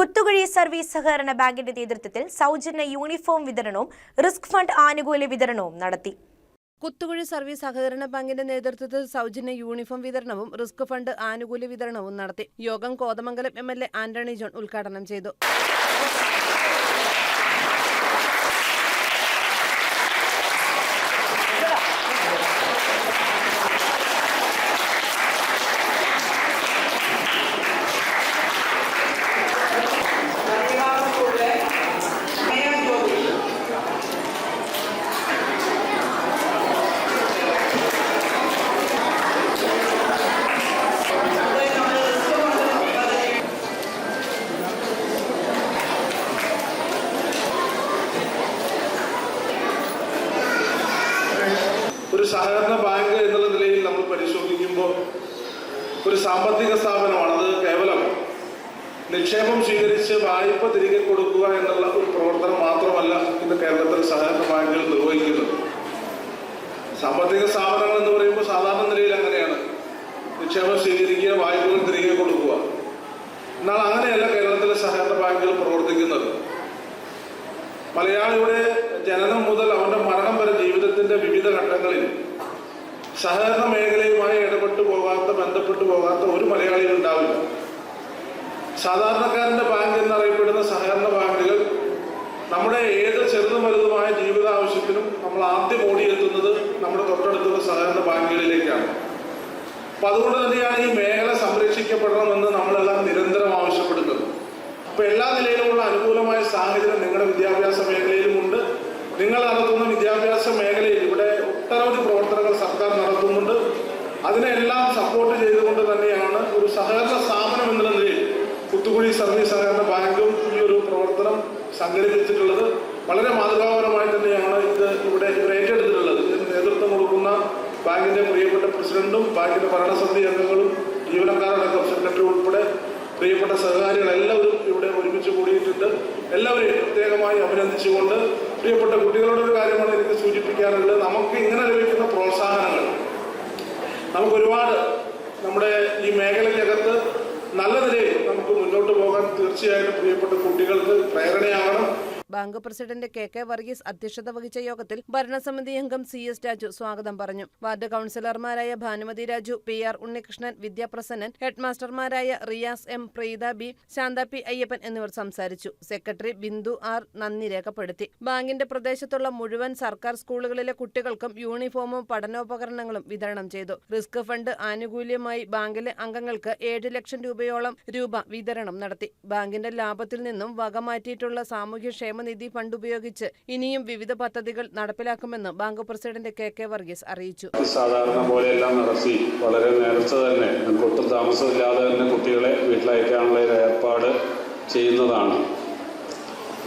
Kuthukuzhi service സഹകരണ ബാങ്കിന്റെ നേതൃത്വത്തിൽ സൗജന്യ യൂണിഫോം വിതരണവും റിസ്ക് ഫണ്ട് ആനുകൂല്യ വിതരണവും നടത്തി. കുത്തുകുഴി സർവീസ് സഹകരണ ബാങ്കിന്റെ നേതൃത്വത്തിൽ സൗജന്യ യൂണിഫോം വിതരണവും റിസ്ക് ഫണ്ട് ആനുകൂല്യ വിതരണവും നടത്തി. യോഗം കോതമംഗലം എം ആന്റണി ജോൺ ഉദ്ഘാടനം ചെയ്തു. ഒരു സഹകരണ ബാങ്ക് എന്നുള്ള നിലയിൽ നമ്മൾ പരിശോധിക്കുമ്പോൾ ഒരു സാമ്പത്തിക സ്ഥാപനമാണ്. അത് കേവലം നിക്ഷേപം സ്വീകരിച്ച് വായ്പ തിരികെ കൊടുക്കുക എന്നുള്ള ഒരു പ്രവർത്തനം മാത്രമല്ല ഇന്ന് കേരളത്തിൽ സഹകരണ ബാങ്കുകൾ നിർവഹിക്കുന്നത്. സാമ്പത്തിക സ്ഥാപനങ്ങൾ എന്ന് പറയുമ്പോൾ സാധാരണ നിലയിൽ അങ്ങനെയാണ്. നിക്ഷേപം സ്വീകരിക്കുക വായ്പകൾ തിരികെ കൊടുക്കുക. എന്നാൽ അങ്ങനെയല്ല കേരളത്തിലെ സഹകരണ ബാങ്കുകൾ പ്രവർത്തിക്കുന്നത്. മലയാളിയുടെ ജനനം മുതൽ അവന്റെ മരണം വരെ ജീവിതത്തിന്റെ വിവിധ ഘട്ടങ്ങളിൽ സഹകരണ മേഖലയുമായി ഇടപെട്ടു പോകാത്ത ബന്ധപ്പെട്ടു പോകാത്ത ഒരു മലയാളിയും ഉണ്ടാവില്ല. സാധാരണക്കാരന്റെ ബാങ്ക് എന്നറിയപ്പെടുന്ന സഹകരണ ബാങ്കുകൾ നമ്മുടെ ഏത് ചെറുതും വലുതുമായ ജീവിത ആവശ്യത്തിനും നമ്മൾ ആദ്യം ഓടിയെത്തുന്നത് നമ്മുടെ തൊട്ടടുത്തുള്ള സഹകരണ ബാങ്കുകളിലേക്കാണ്. അപ്പൊ അതുകൊണ്ട് തന്നെയാണ് ഈ മേഖല സംരക്ഷിക്കപ്പെടണമെന്ന് നമ്മളെല്ലാം നിരന്തരം ആവശ്യപ്പെടുന്നത്. അപ്പൊ എല്ലാ നിലയിലുമുള്ള അനുകൂലമായ സാഹചര്യം നിങ്ങളുടെ വിദ്യാഭ്യാസ മേഖലയിലുമുണ്ട് നിങ്ങൾ നടത്തുന്ന വിദ്യാഭ്യാസ മേഖലയിൽ ഇവിടെ ഒട്ടനവധി പ്രവർത്തനങ്ങൾ സർക്കാർ നടത്തുന്നുണ്ട്. അതിനെല്ലാം സപ്പോർട്ട് ചെയ്തുകൊണ്ട് തന്നെയാണ് ഒരു സഹകരണ സ്ഥാപനം എന്നുള്ള നിലയിൽ കുത്തുകുഴി സർവീസ് സഹകരണ ബാങ്കും ഈ ഒരു പ്രവർത്തനം സംഘടിപ്പിച്ചിട്ടുള്ളത്. വളരെ മാതൃകാപരമായി തന്നെയാണ് ഇത് ഇവിടെ ഏറ്റെടുത്തിട്ടുള്ളത്. ഇതിന് നേതൃത്വം കൊടുക്കുന്ന ബാങ്കിന്റെ പ്രിയപ്പെട്ട പ്രസിഡന്റും ബാങ്കിന്റെ ഭരണസമിതി അംഗങ്ങളും ജീവനക്കാരടക്കം സെക്രട്ടറി ഉൾപ്പെടെ പ്രിയപ്പെട്ട സഹകാരികൾ പ്രത്യേകമായി അഭിനന്ദിച്ചുകൊണ്ട് പ്രിയപ്പെട്ട കുട്ടികളുടെ ഒരു കാര്യമാണ് എനിക്ക് സൂചിപ്പിക്കാനുള്ളത്. നമുക്ക് ഇങ്ങനെ ലഭിക്കുന്ന പ്രോത്സാഹനങ്ങൾ. നമുക്ക് ഒരുപാട് നമ്മുടെ ഈ മേഖലയ്ക്കകത്ത് നല്ല നിലയിൽ നമുക്ക് മുന്നോട്ട് പോകാൻ തീർച്ചയായിട്ടും പ്രിയപ്പെട്ട കുട്ടികൾക്ക് പ്രേരണയാകണം. Bank president K K Varghese അധ്യക്ഷത വഹിച്ച യോഗത്തിൽ ഭരണസമിതി അംഗം സി എസ് രാജു സ്വാഗതം പറഞ്ഞു. വാർഡ് കൌൺസിലർമാരായ Bhanumathi Raju P R Unnikrishnan Vidyaprasannan ഹെഡ്മാസ്റ്റർമാരായ Riyas M Preetha B Shantha P Ayyappan എന്നിവർ സംസാരിച്ചു. സെക്രട്ടറി ബിന്ദു ആർ നന്ദി രേഖപ്പെടുത്തി. ബാങ്കിന്റെ പ്രദേശത്തുള്ള മുഴുവൻ സർക്കാർ സ്കൂളുകളിലെ കുട്ടികൾക്കും യൂണിഫോമും പഠനോപകരണങ്ങളും വിതരണം ചെയ്തു. റിസ്ക് ഫണ്ട് ആനുകൂല്യമായി ബാങ്കിലെ അംഗങ്ങൾക്ക് ഏഴ് ലക്ഷം രൂപയോളം രൂപ വിതരണം നടത്തി. ബാങ്കിന്റെ ലാഭത്തിൽ നിന്നും വകമാറ്റിയിട്ടുള്ള സാമൂഹ്യക്ഷേമ നിധി ഫണ്ട് ഉപയോഗിച്ച് ഇനിയും വിവിധ പദ്ധതികൾ നടപ്പിലാക്കുമെന്ന് bank president K K Varghese അറിയിച്ചു. സാധാരണ പോലെ എല്ലാം നടത്തി വളരെ നേരത്തെ തന്നെ നമുക്ക് ഒട്ടും താമസമില്ലാതെ തന്നെ കുട്ടികളെ വീട്ടിലയക്കാനുള്ള ഒരു ഏർപ്പാട് ചെയ്യുന്നതാണ്.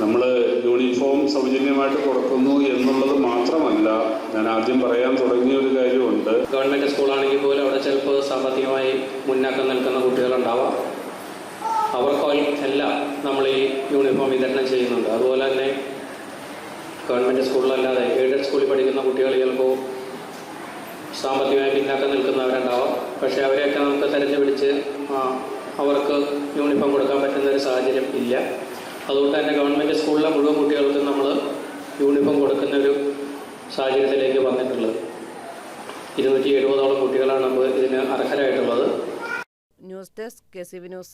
നമ്മൾ യൂണിഫോം സൗജന്യമായിട്ട് കൊടുക്കുന്നു എന്നുള്ളത് മാത്രമല്ല ഞാൻ ആദ്യം പറയാൻ തുടങ്ങിയ ഒരു കാര്യമുണ്ട്. ഗവൺമെന്റ് സ്കൂളാണെങ്കിൽ പോലും അവിടെ ചിലപ്പോൾ സാമ്പത്തികമായി മുന്നാക്കം നിൽക്കുന്ന കുട്ടികളുണ്ടാവാം. അവർക്ക് എല്ലാം നമ്മൾ ഈ യൂണിഫോം വിതരണം ചെയ്യുന്നുണ്ട്. അതുപോലെ തന്നെ ഗവൺമെന്റ് സ്കൂളിലല്ലാതെ എയ്ഡഡ് സ്കൂളിൽ പഠിക്കുന്ന ചിലപ്പോൾ സാമ്പത്തികമായി പിന്നാക്കം നിൽക്കുന്നവരുണ്ടാവാം. പക്ഷേ അവരെയൊക്കെ നമുക്ക് തിരഞ്ഞു പിടിച്ച് അവർക്ക് യൂണിഫോം കൊടുക്കാൻ പറ്റുന്ന ഒരു സാഹചര്യം ഇല്ല. അതുകൊണ്ട് തന്നെ ഗവൺമെന്റ് സ്കൂളിലെ മുഴുവൻ കുട്ടികൾക്കും നമ്മൾ യൂണിഫോം കൊടുക്കുന്ന ഒരു സാഹചര്യത്തിലേക്ക് വന്നിട്ടുള്ളത്. ഇരുന്നൂറ്റി എഴുപതോളം കുട്ടികളാണ് ഇതിന് അർഹരായിട്ടുള്ളത്. News desk K C V news.